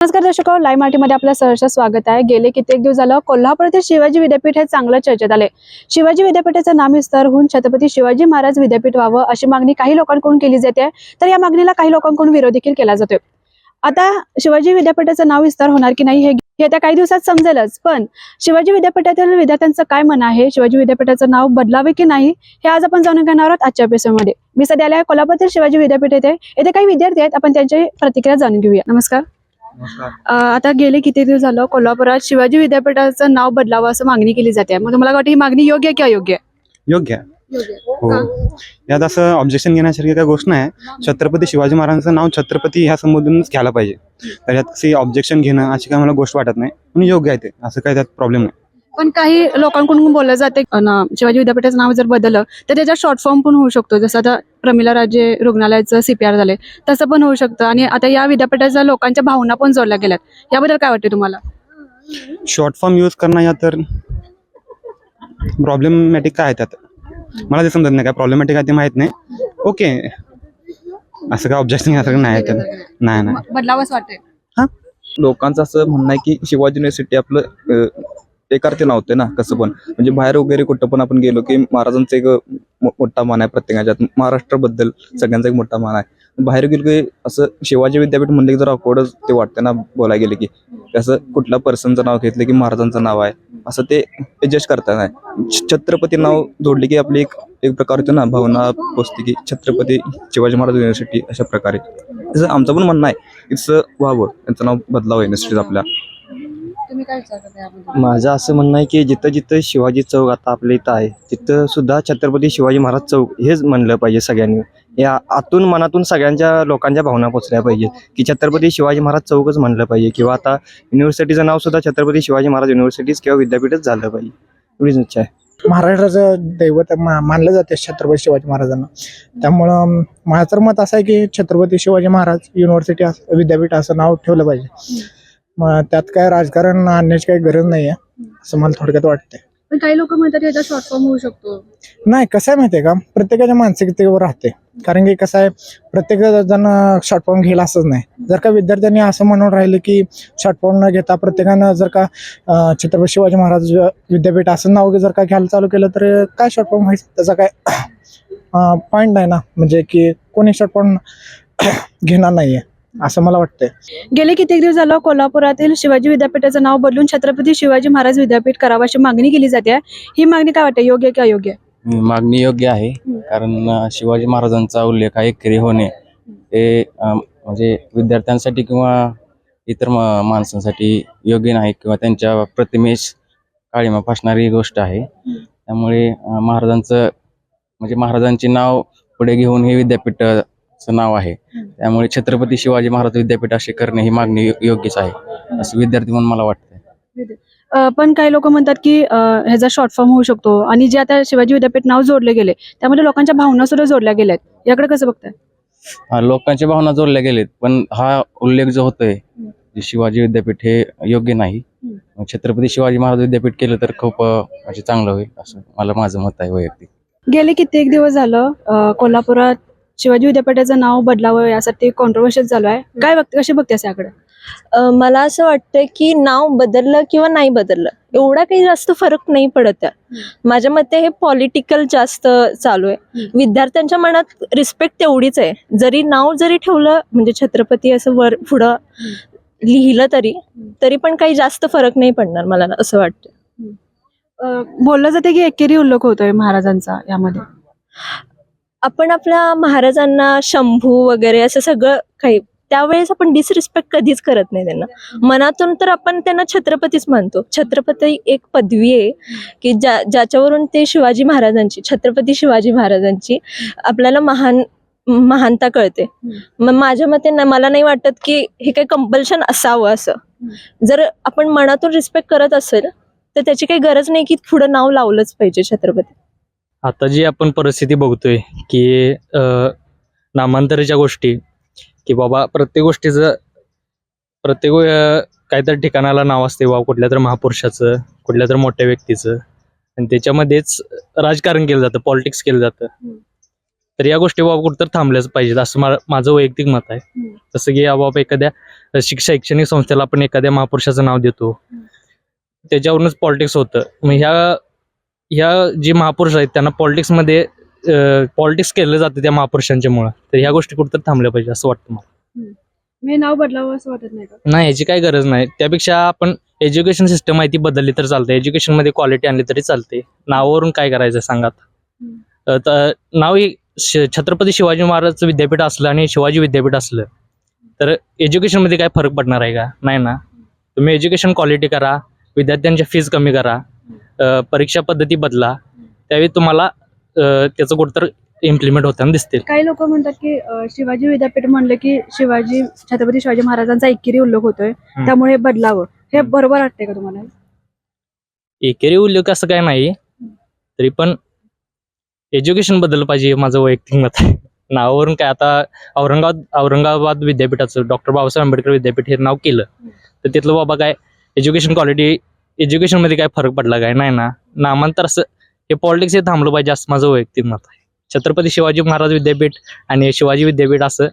नमस्कार दर्शको लाईव्ह मराठीमध्ये आपलं सहर्ष स्वागत आहे. गेले कित्येक दिवस झालं कोल्हापूरातील शिवाजी विद्यापीठ हे चांगलं चर्चेत आले. शिवाजी विद्यापीठाचं नाम विस्तार होऊन छत्रपती शिवाजी महाराज विद्यापीठ व्हावं अशी मागणी काही लोकांकडून केली जाते तर या मागणीला काही लोकांकडून विरोध देखील केला जातोय. आता शिवाजी विद्यापीठाचं नाव विस्तार होणार की नाही हे येत्या काही दिवसात समजेलच पण शिवाजी विद्यापीठातील विद्यार्थ्यांचं काय मन आहे शिवाजी विद्यापीठाचं नाव बदलावे की नाही हे आज आपण जाणून घेणार आहोत आजच्या एपिसोडमध्ये. मी सध्या आले आहे कोल्हापूरतील शिवाजी विद्यापीठ येथे. येथे काही विद्यार्थी आहेत आपण त्यांची प्रतिक्रिया जाणून घेऊया. नमस्कार. आता गेले किती दिवस झालं कोल्हापुरात शिवाजी विद्यापीठाचं नाव बदलावं असं मागणी केली जाते. मग तुम्हाला वाटतं ही मागणी योग्य आहे की अयोग्य? आहे? योग्य. आहे हो. यात असं ऑब्जेक्शन घेण्यासारखी काही गोष्ट नाही. छत्रपती शिवाजी महाराजांचं नाव छत्रपती ह्या संबोधूनच घ्यायला पाहिजे. तर यात कशी ऑब्जेक्शन घेणं अशी काय मला गोष्ट वाटत नाही. म्हणून योग्य आहे ते. असं काही त्यात प्रॉब्लेम नाही. पण काही लोकांकडून बोललं जाते शिवाजी विद्यापीठाचं नाव जर बदललं तर त्याच्यात शॉर्ट फॉर्म पण होऊ शकतो. जसं आता प्रमिला राज्य रुग्णालयाचं सीपीआर झाले तसं पण होऊ शकतं. आणि आता या विद्यापीठाच्या लोकांच्या भावना पण जोडल्या गेल्यात. याबद्दल काय वाटते तुम्हाला? शॉर्ट फॉर्म यूज करणं या तर प्रॉब्लेमॅटिक काय आहे त्यात? मला ते समजत नाही. काय प्रॉब्लेमॅटिक आहे ते माहीत नाही. ओके असं काय ऑब्जेक्शन घेण्यासारखं नाही आहे त्यात. नाही नाही. बदलावंच वाटते लोकांचं असं म्हणणं आहे की शिवाजी युनिव्हर्सिटी आपलं एकार ते नाव होते ना कसं पण. म्हणजे बाहेर वगैरे कुठं पण आपण गेलो की महाराजांचं एक मोठा मान आहे प्रत्येकाच्यात. महाराष्ट्राबद्दल सगळ्यांचा एक मोठा मान आहे. बाहेर गेलो की असं शिवाजी विद्यापीठ म्हणलं की जर अकोडच ते वाटतं ना बोलायला गेले की. असं कुठल्या पर्सनचं नाव घेतलं की महाराजांचं नाव आहे. असं ते जज करता नाही. छत्रपती नाव जोडले की आपली एक एक प्रकार होते ना भावना पोचते की छत्रपती शिवाजी महाराज युनिव्हर्सिटी अशा प्रकारे. तसं आमचं पण म्हणणं आहे की व्हावं. त्यांचं नाव बदलावं युनिव्हर्सिटीत आपल्या. तुम्ही काय विचारता माझं असं म्हणणं आहे की जिथं जिथं शिवाजी चौक आता आपल्या इथं आहे तिथं सुद्धा छत्रपती शिवाजी महाराज चौक हेच म्हणलं पाहिजे सगळ्यांनी. या आतून मनातून सगळ्यांच्या लोकांच्या भावना पोचल्या पाहिजे की छत्रपती शिवाजी महाराज चौकच म्हणलं पाहिजे किंवा आता युनिव्हर्सिटीचं नाव सुद्धा छत्रपती शिवाजी महाराज युनिव्हर्सिटीज किंवा विद्यापीठच झालं पाहिजे. एवढीच इच्छा आहे. महाराष्ट्राचं दैवत मा मानलं जाते छत्रपती शिवाजी महाराजांना. त्यामुळं माझं तर मत असं आहे की छत्रपती शिवाजी महाराज युनिव्हर्सिटी असं विद्यापीठ असं नाव ठेवलं पाहिजे. मग त्यात काय राजकारण आणण्याची काही गरज नाही आहे असं मला थोडक्यात वाटतंय. पण काही लोक म्हणतात याचा शॉर्ट फॉर्म होऊ शकतो. नाही कसं आहे माहिती आहे का? प्रत्येकाच्या मानसिकतेवर राहते. कारण की कसं आहे प्रत्येक जण शॉर्ट फॉर्म घेईल असंच नाही. जर का विद्यार्थ्यांनी असं म्हणून राहिलं की शॉर्ट फॉर्म न घेता प्रत्येकानं जर का अं, छत्रपती शिवाजी महाराज विद्यापीठ असं नाव जर का घ्यायला चालू केलं तर काय शॉर्ट फॉर्म व्हायचं? त्याचा काय पॉईंट नाही ना. म्हणजे की कोणी शॉर्ट फॉर्म घेणार नाही आहे असं मला वाटतंय. गेले कित्येक दिवस झालं कोल्हापुरातील शिवाजी विद्यापीठाचं नाव बदलून छत्रपती शिवाजी महाराज विद्यापीठ करावं अशी मागणी केली जाते. ही मागणी काय वाटते? योग्य की अयोग्य? मागणी योग्य आहे. कारण शिवाजी महाराजांचा उल्लेख हा एकरी होणे. हे म्हणजे विद्यार्थ्यांसाठी किंवा इतर माणसांसाठी योग्य नाही किंवा त्यांच्या प्रतिमेस काळीमा फासणारी गोष्ट आहे. त्यामुळे महाराजांचं म्हणजे महाराजांचे नाव पुढे घेऊन हे विद्यापीठाचं नाव आहे. त्यामुळे छत्रपती शिवाजी महाराज विद्यापीठ असे करणे ही मागणी यो- योग्यच आहे. असं विद्यार्थी म्हणून मला वाटतं अ, पण काही लोक म्हणतात की अ, ह्याचा शॉर्ट फॉर्म होऊ शकतो. आणि जे आता शिवाजी विद्यापीठ नाव जोडले गेले त्यामध्ये लोकांच्या भावना सुद्धा जोडल्या गेल्या आहेत याकडे कसं बघताय? हा, लोकांच्या भावना जोडल्या गेलेत पण हा उल्लेख जो होतोय जे शिवाजी विद्यापीठ हे योग्य नाही. छत्रपती शिवाजी महाराज विद्यापीठ केलं तर खूप अं, म्हणजे चांगलं होईल असं मला माझं मत आहे वैयक्तिक. गेले कित्येक दिवस झालं अ, कोल्हापुरात शिवाजी विद्यापीठाचं नाव बदलावं यासाठी कॉन्ट्रोवर्शियल झालं आहे. काय बघते कशी बघतेस याकडे? मला असं वाटतं की नाव बदललं किंवा नाही बदललं एवढा काही जास्त फरक नाही पडत माझ्या मते हे पॉलिटिकल जास्त चालू आहे. विद्यार्थ्यांच्या मनात रिस्पेक्ट तेवढीच आहे. जरी नाव जरी ठेवलं म्हणजे छत्रपती असं वर पुढं लिहिलं तरी तरी पण काही जास्त फरक नाही पडणार मला असं वाटतं बोललं जाते की एकेरी उल्लेख होतोय महाराजांचा यामध्ये. आपण आपल्या महाराजांना शंभू वगैरे असं सगळं काही त्यावेळेस आपण डिसरिस्पेक्ट कधीच करत नाही त्यांना. मनातून तर आपण त्यांना छत्रपतीच मानतो. छत्रपती एक पदवी आहे की ज्या ज्याच्यावरून ते शिवाजी महाराजांची छत्रपती शिवाजी महाराजांची आपल्याला महान महानता कळते. मग माझ्या मते ना मला नाही वाटत की हे काही कंपल्शन असावं असं. जर आपण मनातून रिस्पेक्ट करत असेल तर त्याची काही गरज नाही की पुढं नाव लावलंच पाहिजे छत्रपती. आता जी आपण परिस्थिती बघतोय की नामांतराच्या गोष्टी की बाबा प्रत्येक गोष्टीचं प्रत्येक काहीतरी ठिकाणाला नाव असते बाबा कुठल्या तर महापुरुषाचं कुठल्या तर मोठ्या व्यक्तीचं. आणि त्याच्यामध्येच राजकारण केलं जातं पॉलिटिक्स केलं जातं. तर या गोष्टी बाबा कुठं थांबल्याच पाहिजेत असं मा- माझं वैयक्तिक मत आहे. जसं की बाबा एखाद्या शिक शैक्षणिक संस्थेला आपण एखाद्या महापुरुषाचं नाव देतो. त्याच्यावरूनच पॉलिटिक्स होतं. मग ह्या ह्या जे महापुरुष आहेत त्यांना पॉलिटिक्समध्ये पॉलिटिक्स केलं जातं त्या महापुरुषांच्या मुळे. तर ह्या गोष्टी कुठं थांबल्या पाहिजे असं वाटतं मला. मी नाव बदलावं असं वाटत नाही का? नाही याची काही गरज नाही. त्यापेक्षा आपण एज्युकेशन सिस्टम आहे ती बदलली तर चालते एज्युकेशनमध्ये क्वालिटी आणली तरी चालते नावावरून काय करायचं सांगा आता. तर नाव हे श- छत्रपती शिवाजी महाराज विद्यापीठ असलं आणि शिवाजी विद्यापीठ असलं तर एज्युकेशनमध्ये काय फरक पडणार आहे का? नाही ना. तुम्ही एज्युकेशन क्वालिटी करा विद्यार्थ्यांच्या फीज कमी करा. परीक्षा पद्धती बदला त्यावेळी तुम्हाला त्याचं कुठं इम्प्लिमेंट होताना दिसतील. काही लोक म्हणतात की अं, शिवाजी विद्यापीठ म्हणलं की शिवाजी छत्रपती शिवाजी महाराजांचा एकेरी उल्लेख होतोय त्यामुळे हे बदलावं. हे बरोबर वाटतंय का तुम्हाला? एकेरी उल्लेख असं काय नाही तरी पण एज्युकेशनबद्दल पाहिजे हे माझं वैयक्तिक मत आहे. नावावरून काय आता औरंगाबाद औरंगाबाद विद्यापीठाचं डॉक्टर बाबासाहेब आंबेडकर विद्यापीठ हे नाव केलं तर तिथलं बाबा काय एज्युकेशन क्वालिटी एज्युकेशनमध्ये काय फरक पडला काय? नाही ना. नामांतर असं हे पॉलिटिक्स हे थांबलं पाहिजे असं माझं वैयक्तिक मत आहे. छत्रपती शिवाजी महाराज विद्यापीठ आणि शिवाजी विद्यापीठ असं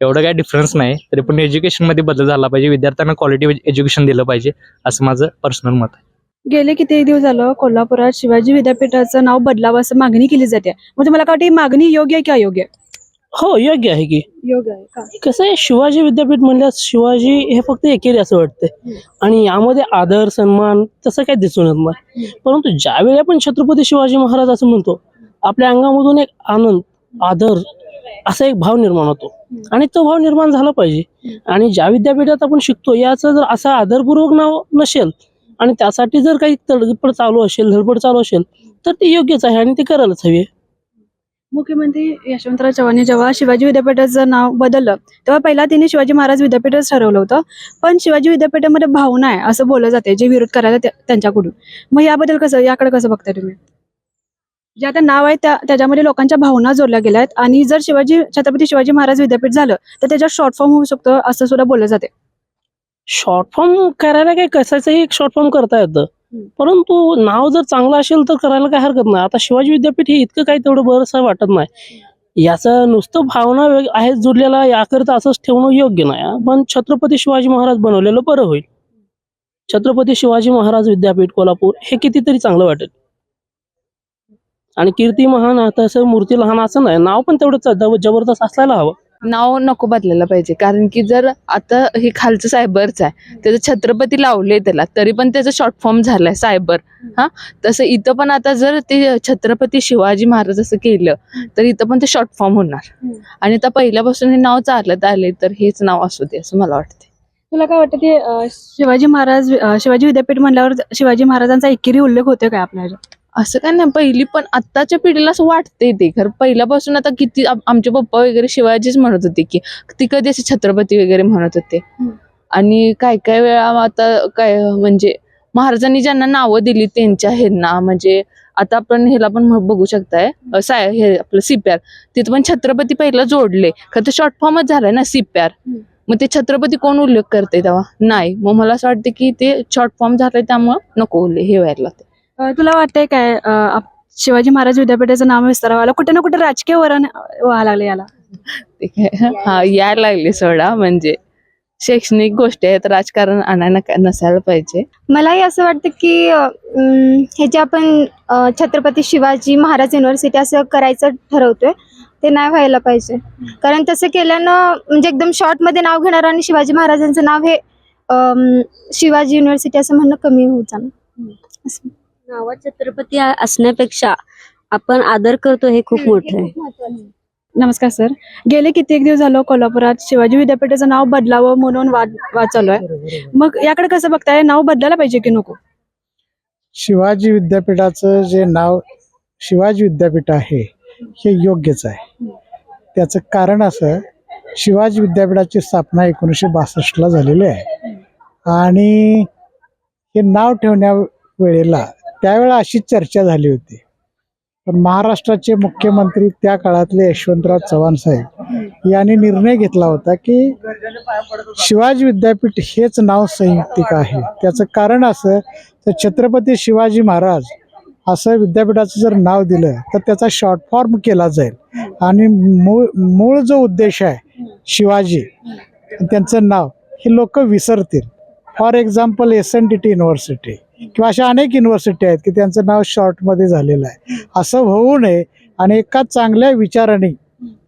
एवढं काय डिफरन्स नाही तरी पण एज्युकेशनमध्ये बदल झाला पाहिजे. विद्यार्थ्यांना क्वालिटी एज्युकेशन दिलं पाहिजे असं माझं पर्सनल मत आहे. गेले किती दिवस झालं कोल्हापुरात शिवाजी विद्यापीठाचं नाव बदलावं असं मागणी केली जाते. म्हणजे मला काय वाटतं ही मागणी योग्य आहे की अयोग्य? आहे? हो योग्य आहे की. योग्य आहे का? कसं आहे शिवाजी विद्यापीठ म्हणल्यास शिवाजी हे फक्त एकेरी असं वाटतंय. आणि यामध्ये आदर सन्मान तसं काही दिसून येत नाही. परंतु ज्यावेळी आपण छत्रपती शिवाजी महाराज असं म्हणतो आपल्या अंगामधून एक आनंद आदर असा एक भाव निर्माण होतो. आणि तो भाव निर्माण झाला पाहिजे. आणि ज्या विद्यापीठात आपण शिकतो याचं जर असं आदरपूर्वक नाव नसेल आणि त्यासाठी जर काही तडजोड चालू असेल धडपड चालू असेल तर ते योग्यच आहे आणि ते करायलाच हवी. मुख्यमंत्री यशवंतराव चव्हाण जेव्हा शिवाजी विद्यापीठाचं नाव बदललं तेव्हा पहिला त्यांनी शिवाजी महाराज विद्यापीठच ठरवलं होतं. पण शिवाजी विद्यापीठामध्ये भावना आहे असं बोललं जाते जे विरोध करायला त्यांच्याकडून. मग याबद्दल कसं याकडे कसं बघताय तुम्ही? जे आता नाव आहे त्या त्याच्यामध्ये लोकांच्या भावना जोडल्या गेल्या आहेत आणि जर शिवाजी छत्रपती शिवाजी महाराज विद्यापीठ झालं तर त्याच्यात शॉर्ट फॉर्म होऊ शकतं असं सुद्धा बोललं जाते. शॉर्ट फॉर्म करायला काय कशाचंही एक शॉर्ट फॉर्म करता येतं. परंतु नाव जर चांगलं असेल तर करायला काय हरकत नाही. आता शिवाजी विद्यापीठ हे इतकं काही तेवढं बरंच वाटत नाही. याचं नुसतं भावना आहेत जुडलेला याकरिता असंच ठेवणं योग्य नाही पण छत्रपती शिवाजी महाराज बनवलेलं बरं होईल. छत्रपती शिवाजी महाराज विद्यापीठ कोल्हापूर हे कितीतरी चांगलं वाटेल. आणि कीर्ती महान तसं मूर्ती लहान असं नाही. नाव पण तेवढं जबरदस्त असायला हवं. नाव नको बदलायला पाहिजे. कारण की जर आता हे खालचं सायबरचं आहे त्याचं छत्रपती लावले त्याला तरी पण त्याचं शॉर्ट फॉर्म झालाय सायबर. हा? तसं इथं पण आता जर ते छत्रपती शिवाजी महाराज असं केलं तर इथं पण ते शॉर्ट फॉर्म होणार. आणि आता पहिल्यापासून हे नाव चालत आले तर हेच नाव असू दे असं मला वाटते तुला काय वाटतं ते शिवाजी महाराज शिवाजी विद्यापीठ म्हणल्यावर शिवाजी महाराजांचा एकेरी उल्लेख होतोय काय आपल्या असं काय नाही पहिली पण आत्ताच्या पिढीला असं वाटतंय ते. खरं पहिल्यापासून आता किती आम- आमचे पप्पा वगैरे शिवाजीच म्हणत होते की ती कधी असे छत्रपती वगैरे म्हणत होते. आणि काय काय वेळा आता काय म्हणजे महाराजांनी ज्यांना नावं दिली त्यांच्या ह्यांना म्हणजे आता आपण ह्याला पण बघू शकताय साय हे आपलं सीपीआर तिथं पण छत्रपती पहिला जोडले. खरं तर शॉर्ट फॉर्मच झालाय ना सीपीआर. मग ते छत्रपती कोण उल्लेख करते तेव्हा? नाही. मग मला असं वाटतं की ते शॉर्ट फॉर्म झालंय त्यामुळं नको उल्लेख हे व्हायला ते अं, तुला वाटतंय काय? शिवाजी महाराज विद्यापीठाचं नाव विस्तार व्हायला कुठे ना कुठे राजकीय वरण व्हायला लागले याला. ते काय हा यायला लागले सोडा. म्हणजे शैक्षणिक गोष्टी आहेत राजकारण आणायला नसायला पाहिजे. मलाही असं वाटतं की हे जे आपण छत्रपती शिवाजी महाराज युनिव्हर्सिटी असं करायचं ठरवतोय ते नाही व्हायला पाहिजे. कारण तसं केल्यानं म्हणजे एकदम शॉर्टमध्ये नाव घेणार आणि शिवाजी महाराजांचं नाव हे अं, शिवाजी युनिव्हर्सिटी असं म्हणणं कमी होत जाणार. नावात छत्रपती असण्यापेक्षा आपण आदर करतो हे खूप मोठं आहे. नमस्कार सर. गेले कित्येक दिवस झालं कोल्हापुरात शिवाजी विद्यापीठाचं नाव बदलावं म्हणून वाद वाद चालू आहे. मग याकडे कसं बघताय? नाव बदलायला पाहिजे की नको? शिवाजी विद्यापीठाचं जे नाव शिवाजी विद्यापीठ आहे हे योग्यच आहे. त्याचं कारण असं शिवाजी विद्यापीठाची स्थापना एकोणीसशे बासष्टला झालेली आहे. आणि हे नाव ठेवण्या वेळेला त्यावेळा अशी चर्चा झाली होती. पण महाराष्ट्राचे मुख्यमंत्री त्या काळातले यशवंतराव चव्हाण साहेब यांनी निर्णय घेतला होता की शिवाजी विद्यापीठ हेच नाव संयुक्तिक आहे. त्याचं कारण असं तर छत्रपती शिवाजी महाराज असं विद्यापीठाचं जर नाव दिलं तर त्याचा शॉर्ट फॉर्म केला जाईल. आणि मूळ मूळ जो उद्देश आहे शिवाजी त्यांचं नाव हे लोक विसरतील. For example S N D T university किंवा अशा अनेक युनिव्हर्सिटी आहेत की त्यांचं नाव शॉर्टमध्ये झालेलं आहे. असं होऊ नये आणि एका चांगल्या विचाराने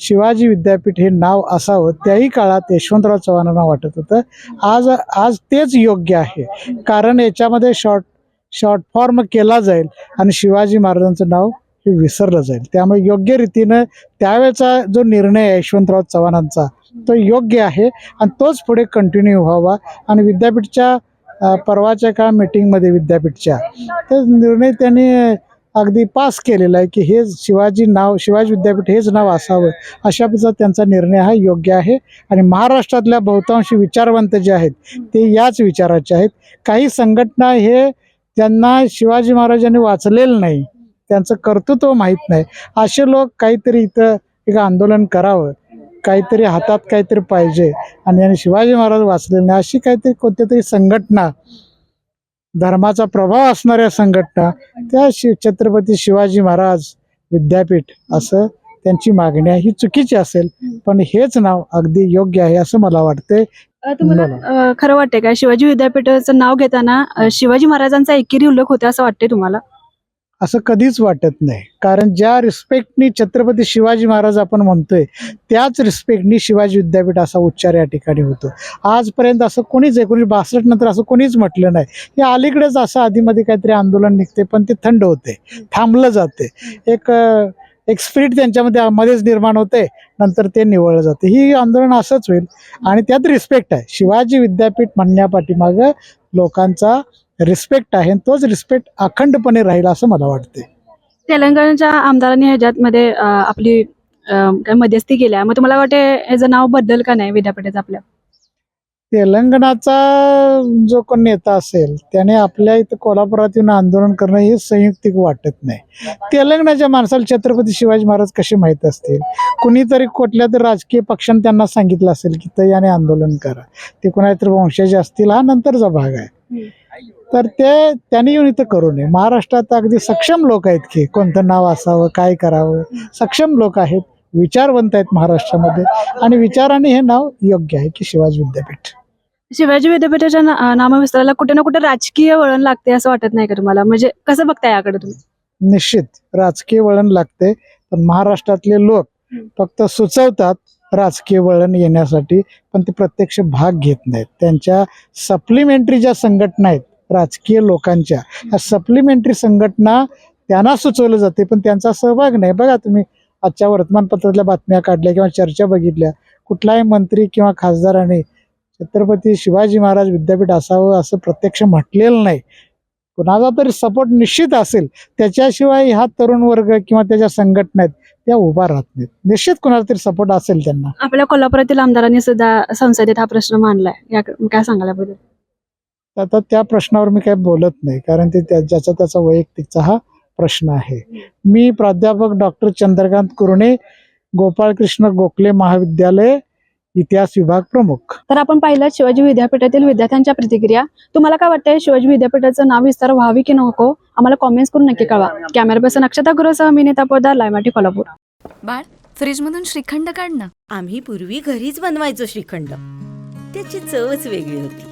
शिवाजी विद्यापीठ हे नाव असावं त्याही काळात यशवंतराव चव्हाणांना वाटत होतं. आज आज तेच योग्य आहे. कारण याच्यामध्ये शॉर्ट शॉर्ट फॉर्म केला जाईल आणि शिवाजी महाराजांचं नाव हे विसरलं जाईल. त्यामुळे योग्य रीतीनं त्यावेळेचा जो निर्णय आहे यशवंतराव चव्हाणांचा तो योग्य आहे आणि तोच पुढे कंटिन्यू व्हावा. आणि विद्यापीठच्या परवाच्या काळ मीटिंगमध्ये विद्यापीठच्या? तर निर्णय त्यांनी अगदी पास केलेला आहे की हे शिवाजी नाव शिवाजी विद्यापीठ हेच नाव असावं अशा पद्धतीचा त्यांचा निर्णय हा योग्य आहे. आणि महाराष्ट्रातल्या बहुतांशी विचारवंत जे आहेत ते याच विचाराचे आहेत. काही संघटना हे त्यांना शिवाजी महाराजांनी वाचलेलं नाही त्यांचं कर्तृत्व माहीत नाही असे लोक काहीतरी इथं एक आंदोलन करावं. काहीतरी हातात काहीतरी पाहिजे. आणि यांनी शिवाजी महाराज वाचलेले नाही. अशी काहीतरी कोणत्या तरी संघटना धर्माचा प्रभाव असणाऱ्या संघटना त्या शि छत्रपती शिवाजी महाराज विद्यापीठ असं त्यांची मागणी आहे. ही चुकीची असेल पण हेच नाव अगदी योग्य आहे असं मला वाटतंय. अ, तुम्हाला खरं वाटतंय का? शिवाजी विद्यापीठाचं नाव घेताना शिवाजी महाराजांचा एकेरी उल्लेख होता असं वाटतंय तुम्हाला? असं कधीच वाटत नाही. कारण ज्या रिस्पेक्टनी छत्रपती शिवाजी महाराज आपण म्हणतोय त्याच रिस्पेक्टनी शिवाजी विद्यापीठ असा उच्चार या ठिकाणी होतो. आजपर्यंत असं कोणीच एकोणीसशे बासष्ट नंतर असं कोणीच म्हटलं नाही. हे अलीकडेच असं आधीमध्ये काहीतरी आंदोलन निघते पण ते थंड होते थांबलं जाते एक एक स्पिरिट त्यांच्यामध्ये मध्येच निर्माण होते नंतर ते निवळलं जाते ही आंदोलन असंच होईल. आणि त्यात रिस्पेक्ट आहे. शिवाजी विद्यापीठ म्हणण्यापाठीमागं लोकांचा रिस्पेक्ट आहे तोच रिस्पेक्ट अखंडपणे राहील असं मला वाटते तेलंगणाच्या आमदारांनी ह्याच्यामध्ये अ, आपली काय मध्यस्थी केल्या मग तुम्हाला वाटते ह्याचं नाव बदल का नाही विद्यापीठाचं आपल्या? तेलंगणाचा जो कोण नेता असेल त्याने आपल्या इथं कोल्हापुरात येऊन आंदोलन करणं हे संयुक्तिक वाटत नाही. तेलंगणाच्या माणसाला छत्रपती शिवाजी महाराज कसे माहीत असतील? कुणीतरी कुठल्या तरी राजकीय पक्षाने त्यांना सांगितलं असेल की ते याने आंदोलन करा. ते कोणातरी वंशाचे असतील हा नंतरचा भाग आहे. तर ते त्यांनी येऊन इथं करू नये महाराष्ट्रात अगदी सक्षम लोक आहेत की कोणतं नाव असावं काय करावं. सक्षम लोक आहेत विचारवंत आहेत महाराष्ट्रामध्ये. आणि विचाराने हे नाव योग्य आहे की शिवाजी विद्यापीठ. शिवाजी विद्यापीठाच्या ना- नामविस्ताराला कुठे ना कुठे राजकीय वळण लागते असं वाटत नाही का तुम्हाला? म्हणजे कसं बघताय याकडे तुम्ही? निश्चित. राजकीय वळण लागते पण महाराष्ट्रातले लोक फक्त सुचवतात राजकीय वळण येण्यासाठी पण ते प्रत्यक्ष भाग घेत नाहीत. त्यांच्या सप्लिमेंटरी ज्या संघटना आहेत राजकीय लोकांच्या ह्या सप्लिमेंटरी संघटना त्यांना सुचवलं जाते पण त्यांचा सहभाग नाही. बघा तुम्ही आजच्या वर्तमानपत्रातल्या बातम्या काढल्या किंवा चर्चा बघितल्या. कुठलाही मंत्री किंवा खासदाराने छत्रपती शिवाजी महाराज विद्यापीठ असावं असं प्रत्यक्ष म्हटलेलं नाही. कुणाचा तरी सपोर्ट निश्चित असेल. त्याच्याशिवाय हा तरुण वर्ग किंवा त्याच्या संघटना आहेत त्या उभा राहत नाहीत. निश्चित कुणाला तरी सपोर्ट असेल त्यांना. आपल्या कोल्हापुरातील आमदारांनी सुद्धा संसदेत हा प्रश्न मांडलाय. या काय सांगायला पाहिजे आता त्या प्रश्नावर मी काही बोलत नाही कारण ते त्या ज्याचा त्याचा वैयक्तिकचा हा प्रश्न आहे. मी प्राध्यापक डॉक्टर चंद्रकांत कुरणे गोपाळकृष्ण गोखले महाविद्यालय इतिहास विभाग प्रमुख. तर आपण पाहिलं शिवाजी विद्यापीठातील विद्यार्थ्यांच्या प्रतिक्रिया. तुम्हाला काय वाटतंय शिवाजी विद्यापीठाचं नाव विस्तार व्हावी की नको? आम्हाला कॉमेंट्स करून नक्की कळवा. कॅमेरा पर्सन अक्षता गुरुसह मी नेता पोदार लायमाटी कोल्हापूर. बाळ फ्रीजमधून श्रीखंड काढ ना. आम्ही पूर्वी घरीच बनवायचो श्रीखंड. त्याची चवच वेगळी होती.